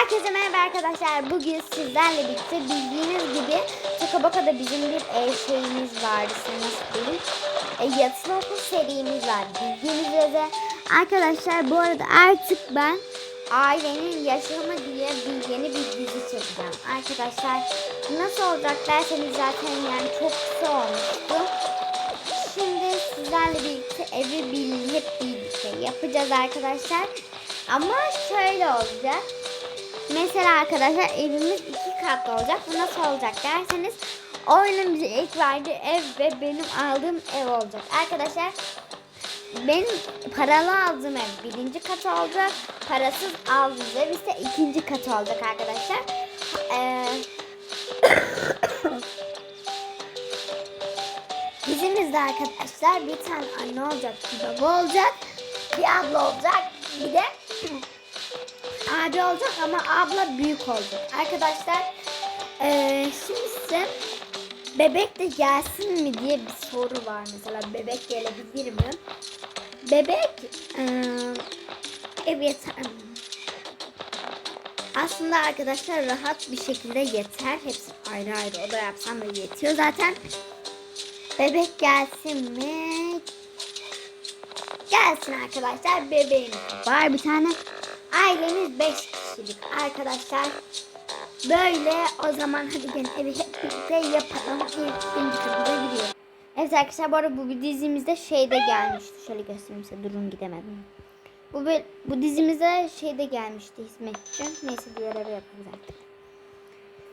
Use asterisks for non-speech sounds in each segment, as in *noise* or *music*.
Herkese merhaba arkadaşlar. Bugün sizlerle birlikte bildiğiniz gibi Tokabaka'da bizim bir e, şeyimiz vardı. Nasıl diyeyim? E, yatılı okul serimiz var. Bildiğiniz üzere arkadaşlar bu arada artık ben ailenin yaşamı diye bir yeni bir dizi çekeceğim. Arkadaşlar nasıl olacak derseniz zaten yani çok kısa olmuştu. Şimdi sizlerle birlikte evi bil, hep birlikte yapacağız arkadaşlar. Ama şöyle olacak. Mesela arkadaşlar evimiz iki katlı olacak. Bu nasıl olacak derseniz oyunun bize ilk verdiği ev ve benim aldığım ev olacak. Arkadaşlar benim paralı aldığım ev birinci kat olacak. Parasız aldığım ev ise ikinci kat olacak arkadaşlar. Ee, Dizimizde arkadaşlar bir tane anne olacak, bir baba olacak, bir abla olacak, bir de abi olacak ama abla büyük olacak. Arkadaşlar eee, şimdi size bebek de gelsin mi diye bir soru var mesela bebek gelebilir mi? Bebek eee ev? Aslında arkadaşlar rahat bir şekilde yeter. Hepsi ayrı ayrı oda yapsam da yetiyor zaten. Bebek gelsin mi? Gelsin arkadaşlar. Bebeğimiz var bir tane. Ailemiz 5 kişilik arkadaşlar. Böyle o zaman hadi gelin evi hep birlikte yapalım. İlk birinci kapıda gidiyor. Evet arkadaşlar bu arada bu dizimizde şeyde gelmişti. Şöyle göstereyim size durun gidemedim. Bu, bu dizimizde şeyde gelmişti hizmetçi. Neyse diğer eve yaparız artık.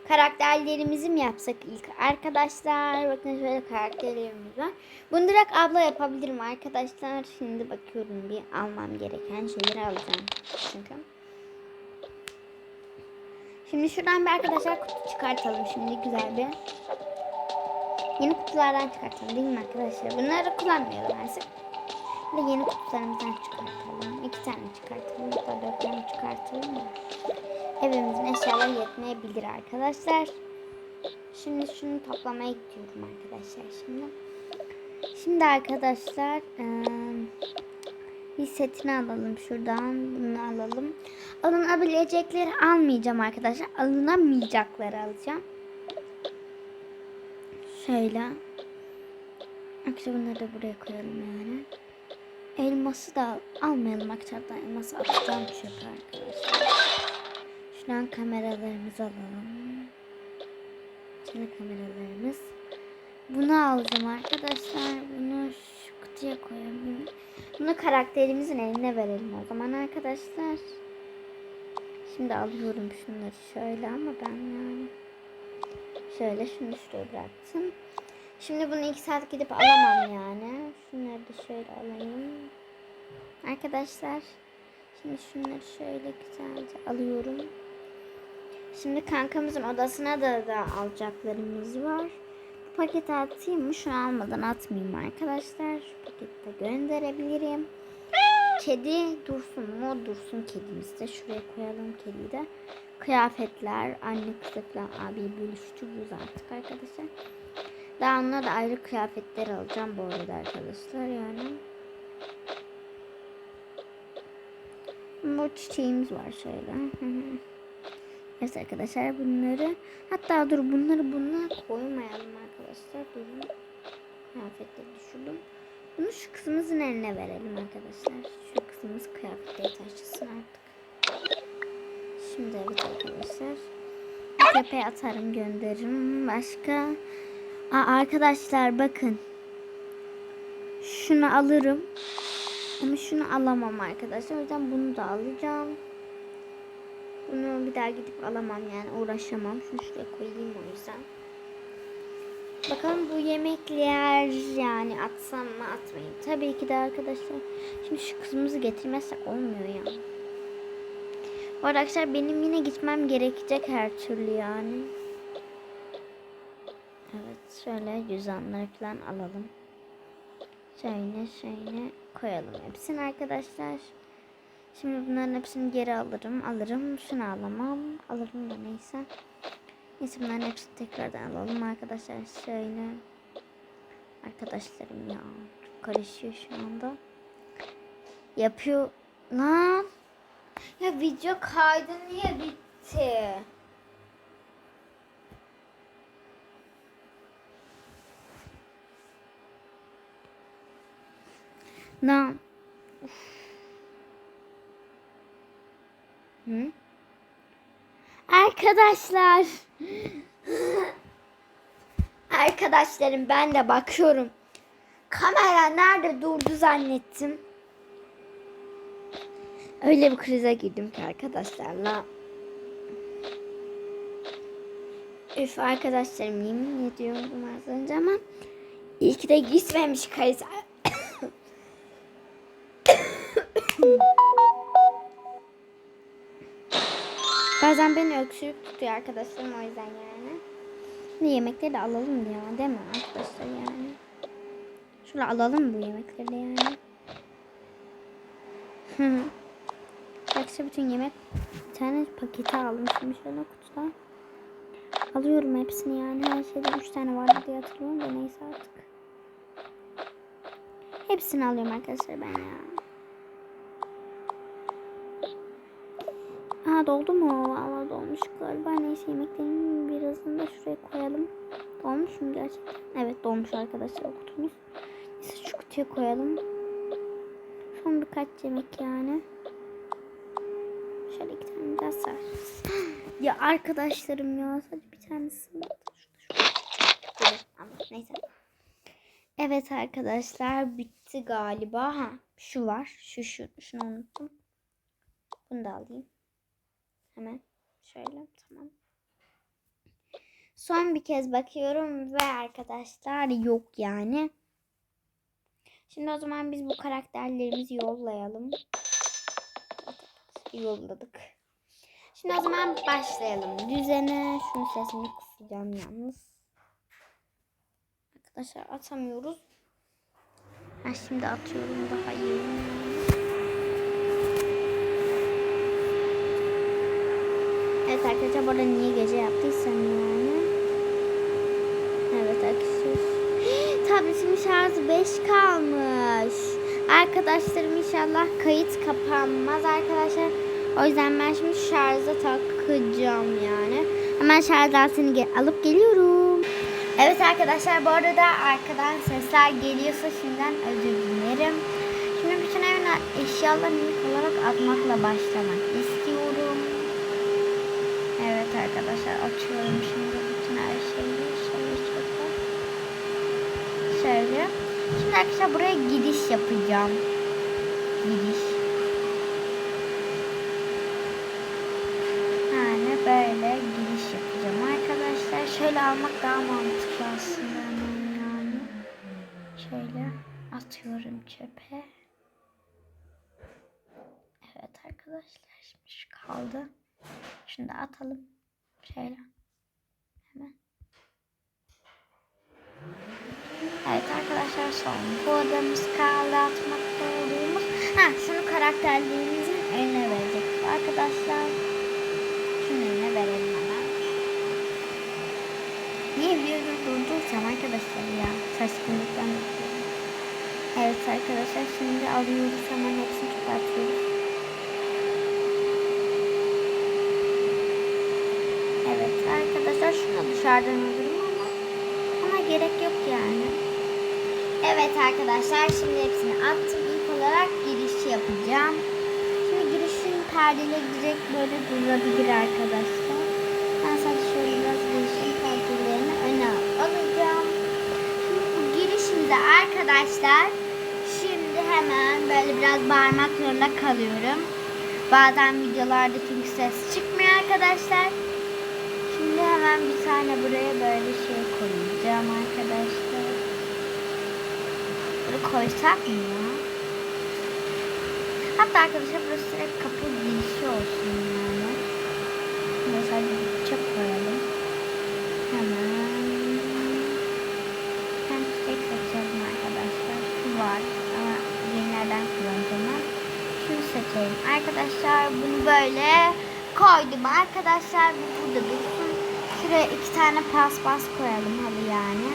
Karakterlerimizi mi yapsak ilk arkadaşlar? Bakın şöyle karakterlerimiz var. Bunu direkt abla yapabilirim arkadaşlar. Şimdi bakıyorum bir almam gereken şeyleri alacağım. Çünkü. Şimdi şuradan bir arkadaşlar kutu çıkartalım şimdi güzel bir. Yeni kutulardan çıkartalım değil mi arkadaşlar? Bunları kullanmayalım artık. De yeni kutularımızdan çıkartalım. İki tane çıkartalım. Hatta dört tane çıkartalım. Evimizin eşyaları yetmeyebilir arkadaşlar. Şimdi şunu toplamaya gidiyorum arkadaşlar şimdi. Şimdi arkadaşlar bir setini alalım şuradan. Bunu alalım. Alınabilecekleri almayacağım arkadaşlar. Alınamayacakları alacağım. Şöyle. Arkadaşlar bunları da buraya koyalım yani. Elması da almayalım arkadaşlar. Elması atacağım çöpe arkadaşlar. Şuradan kameralarımızı alalım. Şöyle kameralarımız. Bunu alacağım arkadaşlar. Bunu şu kutuya koyalım. Bunu karakterimizin eline verelim o zaman arkadaşlar. Şimdi alıyorum şunları şöyle ama ben yani şöyle şunu şuraya bıraktım. Şimdi bunu iki saat gidip alamam yani. Şunları da şöyle alayım. Arkadaşlar şimdi şunları şöyle güzelce alıyorum. Şimdi kankamızın odasına da, da alacaklarımız var. Bu paketi atayım mı? Şunu almadan atmayayım arkadaşlar. Şu paketi de gönderebilirim. Kedi dursun mu? Dursun kedimiz de. Şuraya koyalım kediyi de. Kıyafetler, anne kızı falan abi bölüştürürüz artık arkadaşlar. Daha onlara da ayrı kıyafetler alacağım bu arada arkadaşlar yani. Bu çiçeğimiz var şöyle. Evet arkadaşlar bunları hatta dur bunları buna koymayalım arkadaşlar. Durun. Kıyafetleri düşürdüm. Bunu şu kızımızın eline verelim arkadaşlar. Şu kızımız kıyafetleri taşısın artık. Şimdi evet arkadaşlar. Tepeye atarım gönderirim. Başka? Aa, arkadaşlar bakın. Şunu alırım. Ama şunu alamam arkadaşlar. O yüzden bunu da alacağım. Bunu bir daha gidip alamam yani uğraşamam. Şunu şuraya koyayım o yüzden. Bakalım bu yemekler yani atsam mı atmayayım. Tabii ki de arkadaşlar. Şimdi şu kızımızı getirmezsek olmuyor ya. Bu arada arkadaşlar benim yine gitmem gerekecek her türlü yani. Evet şöyle cüzdanları falan alalım. Şöyle şöyle koyalım hepsini arkadaşlar. Şimdi bunların hepsini geri alırım. Alırım. Şunu alamam. Alırım da neyse. Neyse bunların hepsini tekrardan alalım arkadaşlar. Şöyle. Arkadaşlarım ya. Karışıyor şu anda. Yapıyor. Lan. Ya video kaydı niye bitti? bitti. Ne? Hı? Arkadaşlar. Arkadaşlarım ben de bakıyorum. Kamera nerede durdu zannettim. Öyle bir krize girdim ki arkadaşlarla. Üf arkadaşlarım yemin ediyordum az önce ama iyi ki de gitmemiş kayıt. *coughs* *coughs* Bazen beni öksürük tutuyor arkadaşlarım o yüzden yani. Şimdi yemekleri de alalım diyor değil mi arkadaşlar yani. Şöyle alalım bu yemekleri de yani. *laughs* Arkadaşlar bütün yemek bir tane paketi almışım şöyle kutuda. Alıyorum hepsini yani. Her şeyde 3 tane vardı diye hatırlıyorum da neyse artık. Hepsini alıyorum arkadaşlar ben ya. Doldu mu? Valla dolmuş galiba. Neyse yemeklerin birazını da şuraya koyalım. Dolmuş mu gerçekten? Evet dolmuş arkadaşlar o kutumuz. Neyse şu kutuya koyalım. Son birkaç yemek yani. Şöyle iki tane daha sararız. *gasps* ya arkadaşlarım ya sadece bir tanesi. Şurada, şurada. Neyse. Evet arkadaşlar bitti galiba. Ha şu var. Şu şu. Şunu unuttum. Bunu da alayım. Hemen şöyle tamam. Son bir kez bakıyorum ve arkadaşlar yok yani. Şimdi o zaman biz bu karakterlerimizi yollayalım. Yolladık. Şimdi o zaman başlayalım. Düzene şunun sesini kısacağım yalnız. Arkadaşlar atamıyoruz. Ha şimdi atıyorum daha iyi. Evet arkadaşlar burada niye gece yaptıysam yani. Evet arkadaşlar. *gasps* Tabletimin şarjı 5 kalmış. Arkadaşlarım inşallah kayıt kapanmaz arkadaşlar. O yüzden ben şimdi şarja takacağım yani. Hemen şarj aletini gel alıp geliyorum. Evet arkadaşlar bu arada arkadan sesler geliyorsa şimdiden özür dilerim. Şimdi bütün evin eşyalarını ilk olarak atmakla başlamak. Evet arkadaşlar açıyorum şimdi bütün her şeyi. Şöyle şöyle. Şöyle. Şimdi arkadaşlar buraya gidiş yapacağım. Gidiş. Yani böyle giriş yapacağım arkadaşlar. Şöyle almak daha mantıklı aslında yani. Şöyle atıyorum çöpe. Evet arkadaşlar şimdi şu kaldı. Şunu da atalım. Şöyle. Hemen. Evet arkadaşlar son bu odamız kaldı atmakta olduğumuz. Ha şunu karakterlerimizin eline verecek arkadaşlar. Şunun eline verelim hemen. Niye videoyu durdursam arkadaşlar ya. Şaşkınlıktan. Evet arkadaşlar şimdi alıyoruz hemen hepsini çıkartıyoruz. Evet şunu dışarıdan alırım ama ama gerek yok yani. Evet arkadaşlar şimdi hepsini attım. İlk olarak girişi yapacağım. Şimdi girişin perdeleri direkt böyle durabilir arkadaşlar. Ben sadece şöyle biraz girişin perdelerini öne alacağım. Şimdi bu girişimde arkadaşlar şimdi hemen böyle biraz bağırmak zorunda kalıyorum. Bazen videolarda çünkü ses çıkmıyor arkadaşlar. Hemen bir tane buraya böyle şey koyacağım arkadaşlar. Bunu koysak mı ya? Hatta arkadaşlar burası direkt kapı girişi olsun yani. Mesela bir çöp koyalım. Hemen. Ben çiçek seçelim arkadaşlar. Şu var ama yenilerden kullanacağım. Şunu seçelim. Arkadaşlar bunu böyle koydum. Arkadaşlar bu burada dursun. Şuraya iki tane paspas koyalım hadi yani.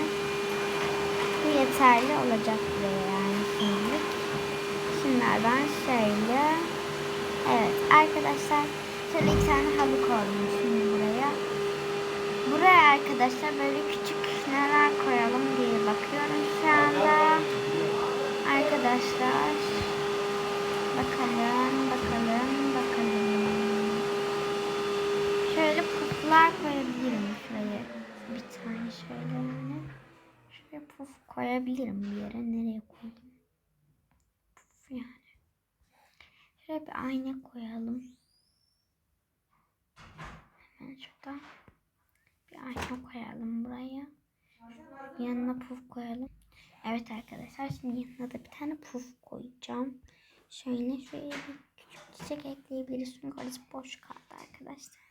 Bu yeterli olacak buraya yani şimdilik. Şunlardan şöyle. Evet arkadaşlar şöyle iki tane halı koydum. şimdi buraya. Buraya arkadaşlar böyle küçük neler koyalım diye bakıyorum şu anda. Arkadaşlar bakalım bakalım bakalım. Şöyle puflar koyabilirim şuraya. Bir tane şöyle yani. Şuraya puf koyabilirim bir yere. Nereye koyayım? Puf yani. Şöyle bir ayna koyalım. Hemen şuradan bir ayna koyalım buraya. Yanına puf koyalım. Evet arkadaşlar şimdi yanına da bir tane puf koyacağım. Şöyle şöyle bir küçük çiçek ekleyebiliriz. Çünkü orası boş kaldı arkadaşlar.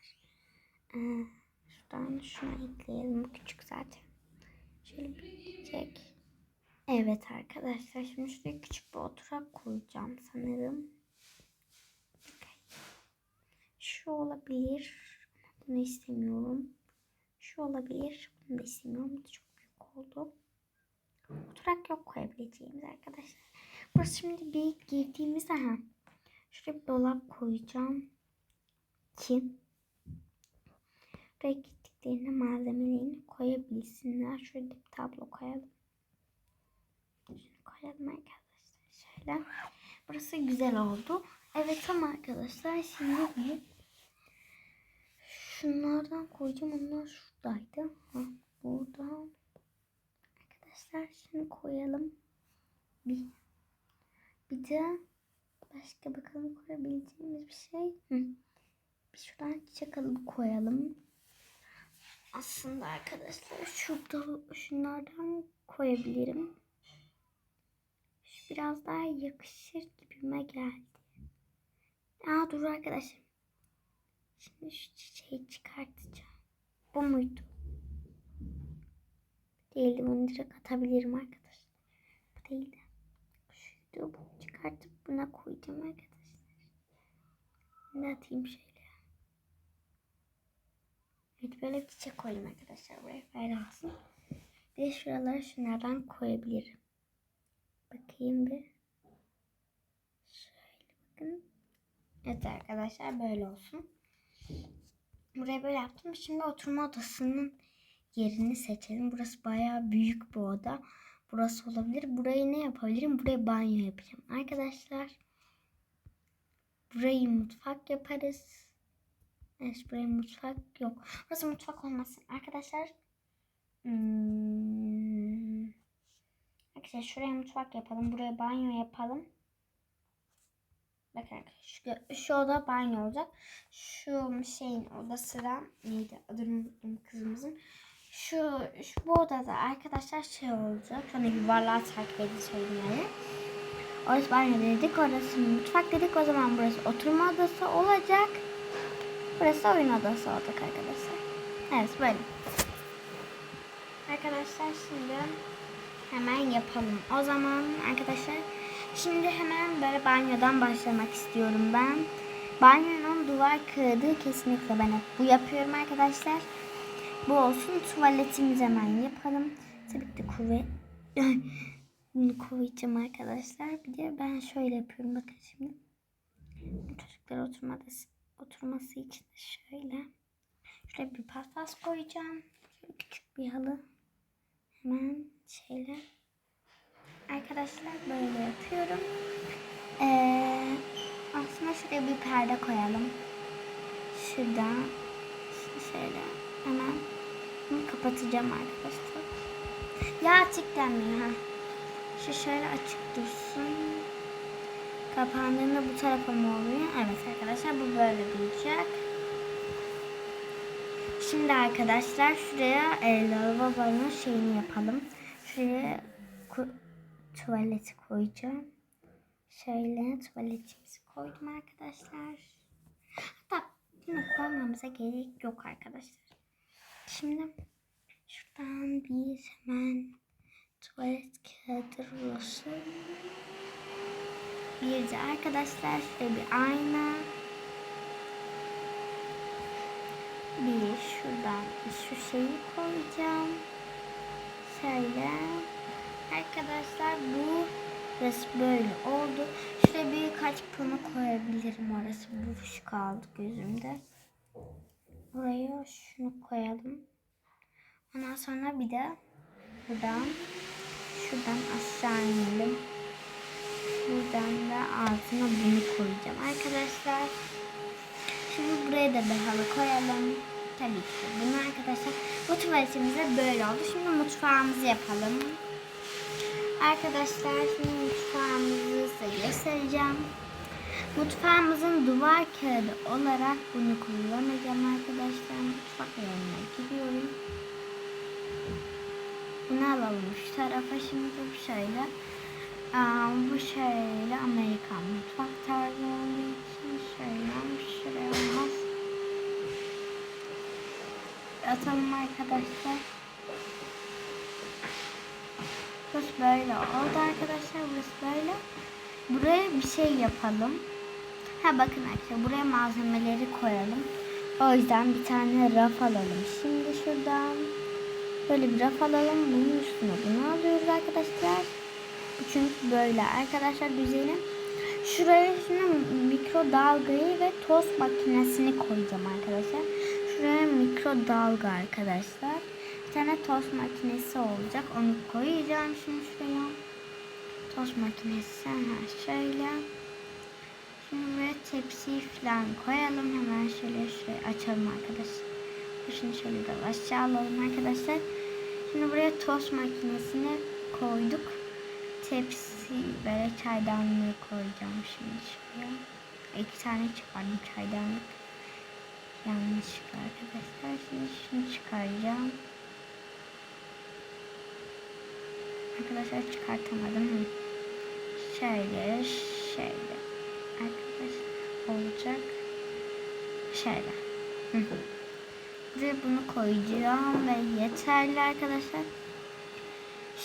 Ee, şuradan şunu ekleyelim. Bu küçük zaten. Şöyle bir çiçek. Evet arkadaşlar şimdi şuraya küçük bir oturak koyacağım sanırım. Şu olabilir. Bunu istemiyorum. Şu olabilir. Bunu da istemiyorum. Da çok büyük oldu. Oturak yok koyabileceğimiz arkadaşlar. Burası şimdi bir girdiğimizde ha. Şuraya bir dolap koyacağım. Ki buraya gittiklerinde malzemelerini koyabilsinler. Şöyle bir tablo koyalım. Şunu koyalım arkadaşlar. Şöyle. Burası güzel oldu. Evet ama arkadaşlar şimdi bir şunlardan koyacağım. Onlar şuradaydı. Ha, burada. Arkadaşlar şunu koyalım. Bir. Bir de başka bakalım koyabileceğimiz bir şey. Hı. Bir şuradan çiçek alıp koyalım. Aslında arkadaşlar şurada şunlardan koyabilirim. Şu biraz daha yakışır gibime geldi. Aa dur arkadaşlar. Şimdi şu çiçeği çıkartacağım. Bu muydu? Değildi bunu direkt atabilirim arkadaşlar. Bu değildi. Şuydu bu. Çıkartıp buna koyacağım arkadaşlar. Ne atayım şöyle. Evet böyle bir çiçek koyayım arkadaşlar. Buraya böyle olsun. Bir de şuralara şunlardan koyabilirim. Bakayım bir. Şöyle bakın. Evet arkadaşlar böyle olsun. Buraya böyle yaptım. Şimdi oturma odasının yerini seçelim. Burası bayağı büyük bir oda. Burası olabilir. Burayı ne yapabilirim? Buraya banyo yapacağım. Arkadaşlar burayı mutfak yaparız. Evet buraya mutfak yok. Burası mutfak olmasın. Arkadaşlar hmm, Arkadaşlar şuraya mutfak yapalım. Buraya banyo yapalım. Bakın şu, şu oda banyo olacak. Şu şeyin odası da neydi adını unuttum kızımızın. Şu, şu bu odada arkadaşlar şey olacak. Hani yuvarlağı takip edin yani. Orası banyo dedik. Orası mutfak dedik. O zaman burası oturma odası olacak. Burası oyun odası olacak arkadaşlar. Evet böyle. Arkadaşlar şimdi hemen yapalım. O zaman arkadaşlar şimdi hemen böyle banyodan başlamak istiyorum ben. Banyonun duvar kağıdı kesinlikle ben hep bu yapıyorum arkadaşlar. Bu olsun. Tuvaletimizi hemen yapalım. Tabii ki kuvvet. Bunu koyacağım arkadaşlar. Bir de ben şöyle yapıyorum. Bakın şimdi. Çocuklar oturması, oturması için şöyle. Şöyle bir paspas koyacağım. Şöyle küçük bir halı. Hemen şöyle. Arkadaşlar böyle yapıyorum. Ee, aslında şuraya bir perde koyalım. Şurada. Şöyle. Hemen bunu kapatacağım arkadaşlar. Ya açık denmiyor ha. Şu şöyle açık dursun. Kapandığında bu tarafa mı oluyor? Evet arkadaşlar bu böyle duracak. Şimdi arkadaşlar şuraya e, lavabonun şeyini yapalım. Şuraya tuvaleti koyacağım. Şöyle tuvaletimizi koydum arkadaşlar. Hatta bunu koymamıza gerek yok arkadaşlar. Şimdi şuradan bir hemen tuvalet kağıdı rulosu. Bir de arkadaşlar şöyle bir ayna. Bir şuradan şu şeyi koyacağım. Şöyle. Arkadaşlar bu burası böyle oldu. Şuraya birkaç pano koyabilirim orası boş kaldı gözümde. arkadaşlar şunu koyalım. Ondan sonra bir de buradan şuradan aşağı inelim. Buradan da altına bunu koyacağım arkadaşlar. Şimdi buraya da bir halı koyalım. Tabii ki bunu arkadaşlar. Bu tuvaletimize böyle oldu. Şimdi mutfağımızı yapalım. Arkadaşlar şimdi mutfağımızı size göstereceğim. Mutfağımızın duvar kağıdı olarak bunu kullanacağım arkadaşlar. Mutfak yerine gidiyorum. Bunu alalım şu tarafa şimdi şöyle. Bu şöyle Amerikan mutfak tarzı olduğu için şöyle şuraya olmaz. Atalım arkadaşlar. Burası böyle oldu arkadaşlar. Burası böyle. Buraya bir şey yapalım. Ha bakın arkadaşlar buraya malzemeleri koyalım. O yüzden bir tane raf alalım. Şimdi şuradan böyle bir raf alalım. Bunun üstüne bunu alıyoruz arkadaşlar. Çünkü böyle arkadaşlar düzeni. Şuraya şimdi mikrodalgayı ve tost makinesini koyacağım arkadaşlar. Şuraya mikrodalga arkadaşlar. Bir tane tost makinesi olacak. Onu koyacağım şimdi şuraya. Tost makinesi ha şöyle. Şimdi buraya tepsiyi falan koyalım. Hemen şöyle şöyle açalım arkadaşlar. Şimdi şöyle de aşağı alalım arkadaşlar. Şimdi buraya tost makinesini koyduk. Tepsi böyle çaydanlığı koyacağım şimdi şuraya. İki tane çıkardım çaydanlık. Yanlışlıkla arkadaşlar. Şimdi şunu çıkaracağım. Arkadaşlar çıkartamadım. Şöyle şöyle. Arkadaşlar olacak. Şöyle. Hı. Ve bunu koyacağım ve yeterli arkadaşlar.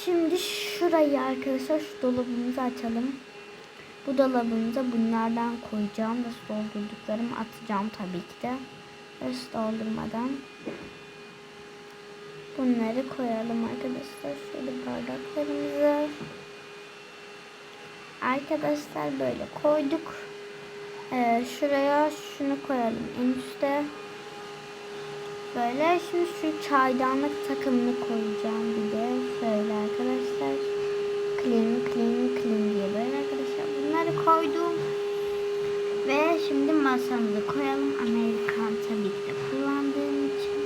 Şimdi şurayı arkadaşlar şu dolabımızı açalım. Bu dolabımıza bunlardan koyacağım ve doldurduklarımı atacağım tabii ki de. Su doldurmadan bunları koyalım arkadaşlar. Şöyle bardaklarımızı. Arkadaşlar böyle koyduk. Ee, şuraya şunu koyalım en üstte. Böyle şimdi şu çaydanlık takımını koyacağım bir de şöyle arkadaşlar. Clean clean clean diye böyle arkadaşlar bunları koydum. Ve şimdi masamızı koyalım. Amerikan tabii ki de kullandığım için.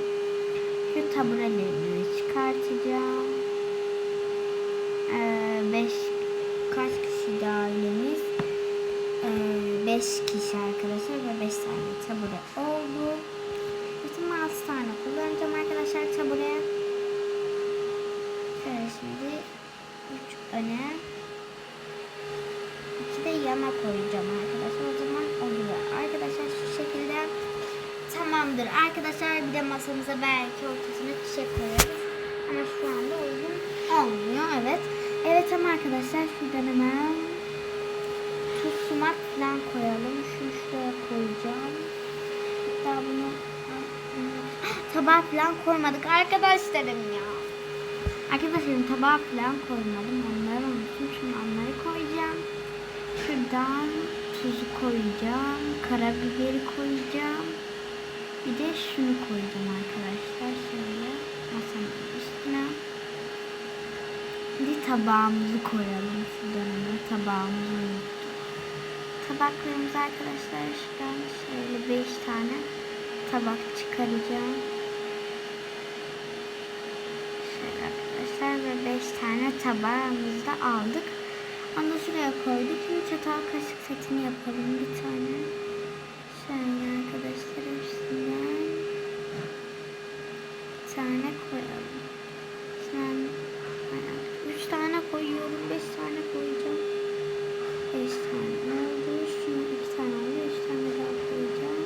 Şu tabureleri çıkartacağım. Ee, beş kaç kişi ailemiz? Ee, beş kişi arkadaşlar ve beş tane tabure oldu. Bütün 6 tane kullanacağım arkadaşlar tabureye. Şöyle şimdi 3 öne 2 de yana koyacağım arkadaşlar. O zaman oluyor. Arkadaşlar şu şekilde tamamdır. Arkadaşlar bir de masamıza belki ortasına çiçek koyarız. Ama şu anda uygun olmuyor. Evet. Evet ama arkadaşlar şuradan hemen tuz sumak falan koyalım. Şunu şuraya koyacağım. Hatta bunu tabağa falan koymadık arkadaşlarım ya. Arkadaşlarım tabağa falan koymadım. Onları unuttum. Şimdi onları koyacağım. Şuradan tuzu koyacağım. Karabiberi koyacağım. Bir de şunu koyacağım arkadaşlar. Şöyle masanın üstüne. Bir tabağımızı koyalım. Şuradan hemen tabağımızı unuttum. Tabaklarımız arkadaşlar şuradan şöyle 5 tane tabak çıkaracağım. Şöyle arkadaşlar ve 5 tane tabağımızı da aldık. Onu şuraya koyduk. Şimdi çatal kaşık setini yapalım bir tane. Şöyle arkadaşlar üstünden bir tane koyalım. Şimdi 3 tane koyuyorum. 5 tane koyacağım. 5 tane oldu. Şunu 2 tane oldu. 3 tane daha koyacağım.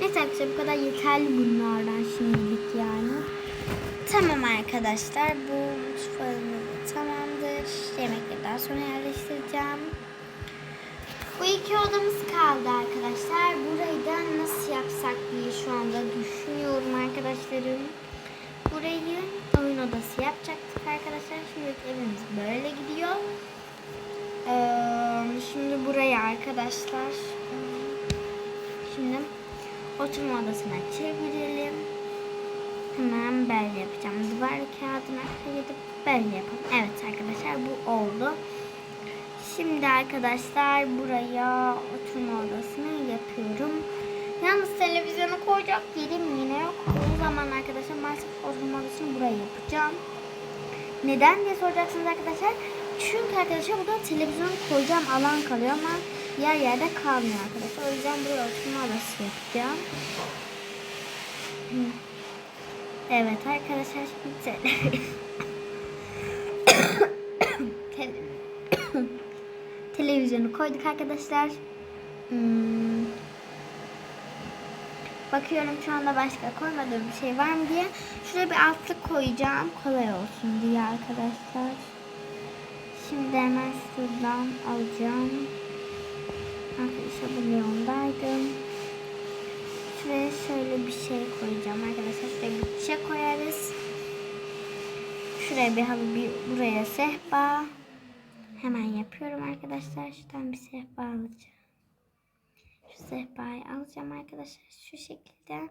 Neyse arkadaşlar bu kadar yeterli bunlardan şimdilik yani. Tamam arkadaşlar bu mutfağımız tamamdır. Yemekleri daha sonra yerleştireceğim. Bu iki odamız kaldı arkadaşlar. Burayı da nasıl yapsak diye şu anda düşünüyorum arkadaşlarım. Burayı oyun odası yapacaktık arkadaşlar. Şimdi evimiz böyle gidiyor. Ee, şimdi buraya arkadaşlar. Şimdi o oturma odasına çevirelim. Hemen böyle yapacağım. Duvar kağıdına gidip böyle yapalım. Evet arkadaşlar bu oldu. Şimdi arkadaşlar buraya oturma odasını yapıyorum. Yalnız televizyonu koyacak yerim yine yok. O zaman arkadaşlar maalesef oturma odasını buraya yapacağım. Neden diye soracaksınız arkadaşlar. Çünkü arkadaşlar burada televizyon koyacağım alan kalıyor ama diğer yerde kalmıyor arkadaşlar. O yüzden buraya oturma odası yapacağım. Hı. Evet arkadaşlar şimdi tele- Tele- televizyonu koyduk arkadaşlar. Hmm. Bakıyorum şu anda başka koymadığım bir şey var mı diye. Şuraya bir altlık koyacağım. Kolay olsun diye arkadaşlar. Şimdi hemen şuradan alacağım. Arkadaşlar bu Leon'daydım. Şuraya şöyle bir şey koyacağım arkadaşlar. Şuraya bir şey koyarız. Şuraya bir halı bir buraya sehpa. Hemen yapıyorum arkadaşlar. Şuradan bir sehpa alacağım. Şu sehpayı alacağım arkadaşlar. Şu şekilde.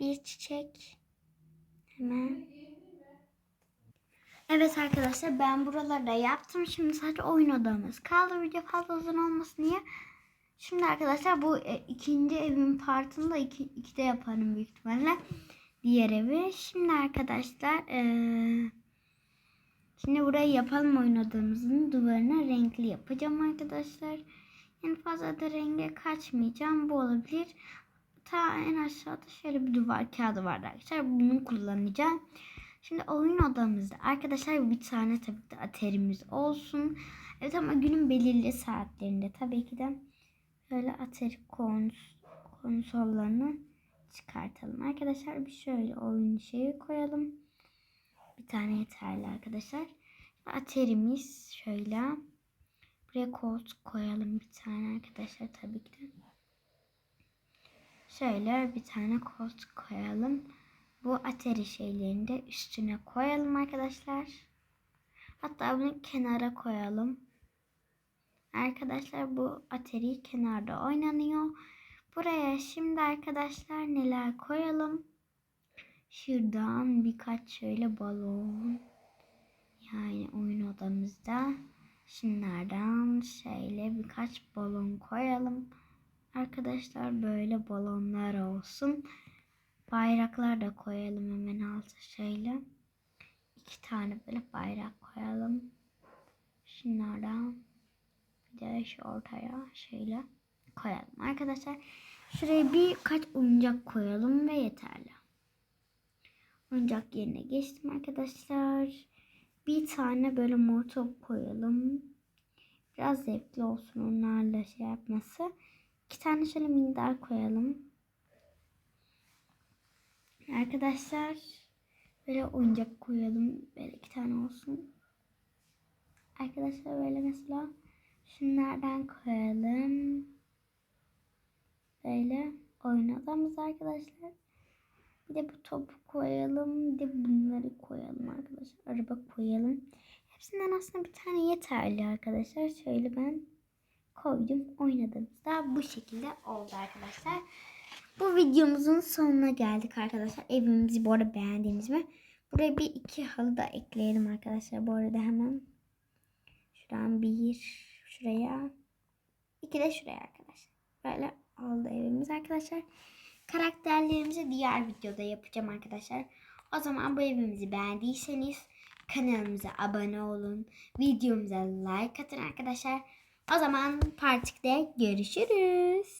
Bir çiçek. Hemen. Evet arkadaşlar ben buralarda yaptım. Şimdi sadece oyun odamız kaldı. Video fazla uzun olmasın diye. Şimdi arkadaşlar bu e, ikinci evin partını da iki, ikide yaparım büyük ihtimalle. Diğer evi. Şimdi arkadaşlar eee Şimdi burayı yapalım oyun odamızın duvarına renkli yapacağım arkadaşlar. En fazla da renge kaçmayacağım. Bu olabilir. Ta en aşağıda şöyle bir duvar kağıdı vardı arkadaşlar. Bunu kullanacağım. Şimdi oyun odamızda arkadaşlar bir tane tabii ki de aterimiz olsun. Evet ama günün belirli saatlerinde tabii ki de böyle ateri kons konsollarını çıkartalım. Arkadaşlar bir şöyle oyun şeyi koyalım. Bir tane yeterli arkadaşlar. Aterimiz şöyle. Buraya koyalım bir tane arkadaşlar tabii ki. Şöyle bir tane koltuk koyalım. Bu ateri şeylerini de üstüne koyalım arkadaşlar. Hatta bunu kenara koyalım. Arkadaşlar bu ateri kenarda oynanıyor. Buraya şimdi arkadaşlar neler koyalım? Şuradan birkaç şöyle balon. Yani oyun odamızda şunlardan şöyle birkaç balon koyalım. Arkadaşlar böyle balonlar olsun. Bayraklar da koyalım hemen altı şöyle. İki tane böyle bayrak koyalım. Şunlardan şu ortaya şöyle koyalım. Arkadaşlar şuraya birkaç oyuncak koyalım ve yeterli. Oyuncak yerine geçtim arkadaşlar. Bir tane böyle mor koyalım. Biraz zevkli olsun onlarla şey yapması. İki tane şöyle minder koyalım. Arkadaşlar böyle oyuncak koyalım. Böyle iki tane olsun. Arkadaşlar böyle mesela şunlardan koyalım. Böyle oyun odamız arkadaşlar. Bir de bu topu koyalım. Bir de bunları koyalım arkadaşlar. Araba koyalım. Hepsinden aslında bir tane yeterli arkadaşlar. Şöyle ben koydum. Oynadığımızda bu şekilde oldu arkadaşlar. Bu videomuzun sonuna geldik arkadaşlar. Evimizi bu arada beğendiğiniz mi? Buraya bir iki halı da ekleyelim arkadaşlar. Bu arada hemen şuradan bir şuraya iki de şuraya arkadaşlar. Böyle oldu evimiz arkadaşlar. Karakterlerimizi diğer videoda yapacağım arkadaşlar. O zaman bu evimizi beğendiyseniz kanalımıza abone olun. Videomuza like atın arkadaşlar. O zaman partikte görüşürüz.